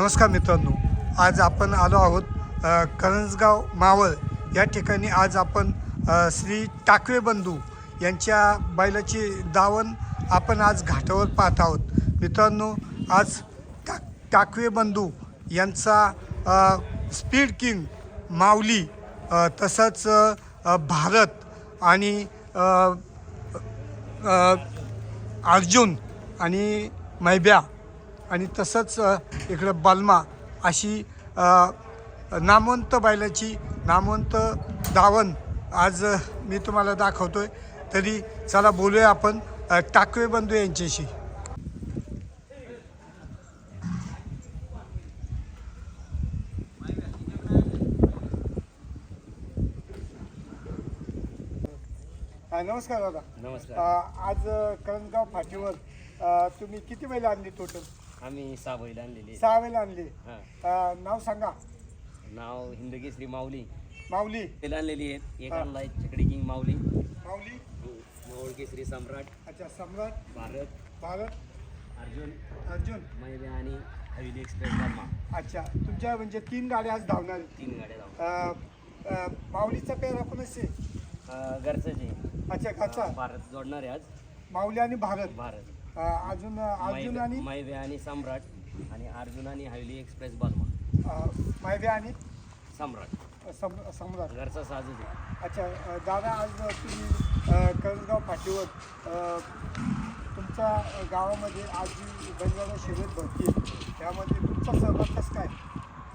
नमस्कार मित्रांनो आज आपण आलो आहोत करंजगाव मावळ. या ठिकाणी आज आपण श्री टाकवे बंधू यांच्या बैलाची दावण आपण आज घाटावर पाहत आहोत. मित्रांनो आज टा टाकवे बंधू यांचा स्पीड किंग माऊली तसंच भारत आणि अर्जुन आणि मैब्या आणि तसंच इकडं बलमा अशी नामवंत बैलाची नामवंत दावण आज मी तुम्हाला दाखवतोय. तरी चला बोलूया आपण टाकवे बंधू यांच्याशी. नमस्कार दादा. नमस्कार. आज करंजगाव फाटीवर तुम्ही किती बैल आणली टोटल आम्ही सहा बैल आणलेली. सहा बैल आणली. हा. अ, नाव सांगा. नाव हिंदगी श्री माऊली. माऊली. बैल आणलेली आहेत. एक हा. आणलाय चकडी किंग माऊली. माऊली. माऊळकी श्री सम्राट. अच्छा सम्राट. भारत. भारत. अर्जुन. अर्जुन. मैबे आणि हवेली एक्सप्रेस अच्छा तुमच्या म्हणजे तीन गाड्या आज धावणार आहेत. तीन गाड्या अ, अ, माऊलीचा पेरा कोणाचे घरचंच आहे. अच्छा घरचा. भारत जोडणार आहे आज. माऊली आणि भारत. भारत. अजून अर्जुन आणि मैबे आणि सम्राट आणि अर्जुन आणि हवेली एक्सप्रेस बर्मा अ, मैबे आणि सम्राट. सम- सम्राट. घरचा साजच आहे. अच्छा अ, दादा आज तुम्ही अ, करंजगाव फाटीवर अ, तुमच्या गावामध्ये आज जी बैलगाडा शर्यत भरती त्यामध्ये तुमचा सहभाग कसं काय?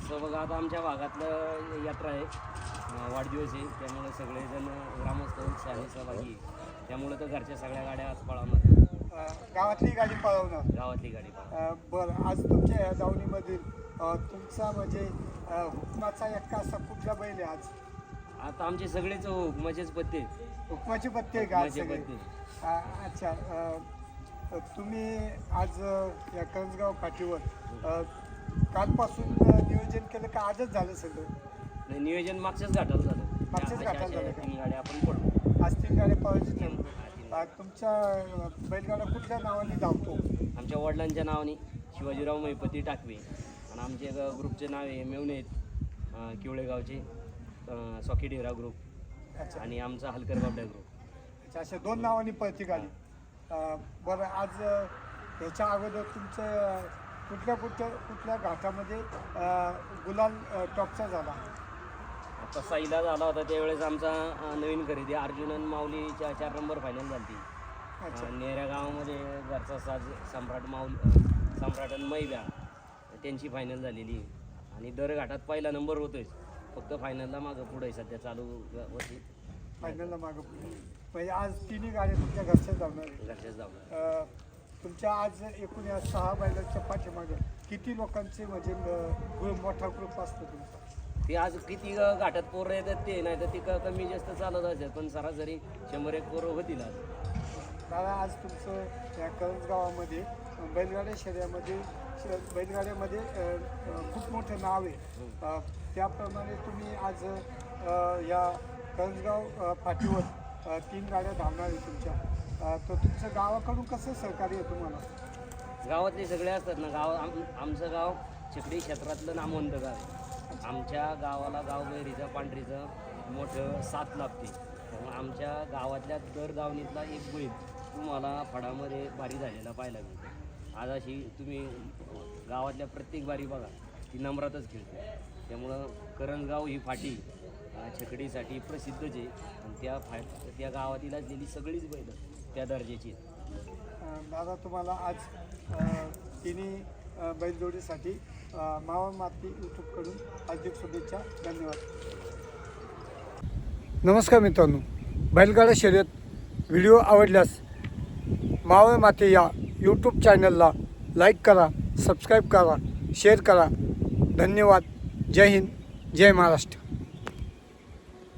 सो बघा आता आमच्या भागातलं यात्रा आहे. अं, वाढदिवस आहे. त्यामुळे सगळेजण ग्रामस्थ उत्साही सहभागी आहे. त्यामुळे तर घरच्या सगळ्या गाड्या आज पळवणार गावातली गाडी पळवणार गावातली गाडी बरं आज तुमच्या या दावणीमधील तुमचा म्हणजे हुकमाचा एक्का असा कुठला बैल आहे आज? आता आमचे सगळेच हुकमाचेच पत्ते हुकमाची पत्ते आहे का आज सगळे? अच्छा अ, तुम्ही आज अ, या करंजगाव फाटीवर अ, कालपासून अ, नियोजन केलं का आजच झालं सगळं? नाही, नियोजन मागच्याच घाटाला झालं. मागच्याच घाटाला झालं का? तीन गाड्या आपण पडलो आज तीन गाड्या ठरवलं. तुमच्या बैलगाडा कुठल्या नावाने धावतो? आमच्या वडिलांच्या नावाने शिवाजीराव महिपती टाकवे. आणि आमचे ग- ग्रुपचे नाव आहे मेवणे आहेत अं, किवळेगावचे अं, सॉकी डेरा ग्रुप आणि आमचा हलकर बाबड्या ग्रुप. अच्छा अशा दोन नावांनी पळती गाडी. अ, बरं आज अ, ह्याच्या अगोदर तुमचं अ, कुठल्या कुठल्या कुठल्या घाटामध्ये अ, गुलाल अ, टॉपचा झाला? आता साईला झाला होता त्यावेळेस आमचा नवीन खरेदी अर्जुन आणि माऊलीच्या चार नंबर फायनल झाली अच्छा. नेऱ्या गावामध्ये घरचा साज सम्राट माऊल अं, सम्राट आणि मैब्या त्यांची फायनल झालेली. आणि दर घाटात पहिला नंबर होतोय. फक्त फायनलला मागं पुढे सध्या चालू होती फायनलला मागं पुढे. म्हणजे आज तिन्ही गाड्या तुमच्या घरच्या धावणार. घरच्याच धावणार. तुमच्या आज एकूण या सहा बैलाच्या पाठीमागे किती लोकांचे म्हणजे मोठा ग्रुप असतो तुमचा? ते आज किती घाटात पोरं येतात ते नाही तर ती क- कमी जास्त चालत असेल पण सरासरी शंभर एक पोरं होतील आज. दादा आज तुमचं या करंज गावामध्ये अ, बैलगाड्या शर्यामध्ये श- बैलगाड्यामध्ये अ, अ, खूप मोठं नाव आहे. अ, त्याप्रमाणे तुम्ही आज अ, या करंजगाव अ, फाटीवर अ, तीन गाड्या धावणार आहे तुमच्या. अ, तर तुमचं गावाकडून कसं सहकार्य आहे तुम्हाला? गावातले सगळे असतात ना गाव आम आमचं गाव चिकडी क्षेत्रातलं नामवंत गाव आहे. आमच्या गावाला गाव पांढरीचं मोठं साथ लाभते त्यामुळे आमच्या गावातल्या दर दावणीतला एक बैल तुम्हाला फडामध्ये बारी झालेला पाहायला मिळतो. आज अशी तुम्ही गावातल्या प्रत्येक बारी बघा ती नम्रातच खेळते. त्यामुळं करंजगाव ही फाटी छकडीसाठी प्रसिद्धच आहे आणि त्या फा त्या गावातील असलेली सगळीच बैल त्या दर्जाची दादा तुम्हाला आज तिन्ही बैलजोडीसाठी मावा माती यूट्यूबकडून हार्दिक शुभेच्छा धन्यवाद. नमस्कार मित्रांनो. बैलगाडा शर्यत व्हिडिओ आवडल्यास मावळ माते या यूट्यूब चॅनलला लाईक करा सबस्क्राईब करा शेअर करा. धन्यवाद. जय हिंद. जय महाराष्ट्र.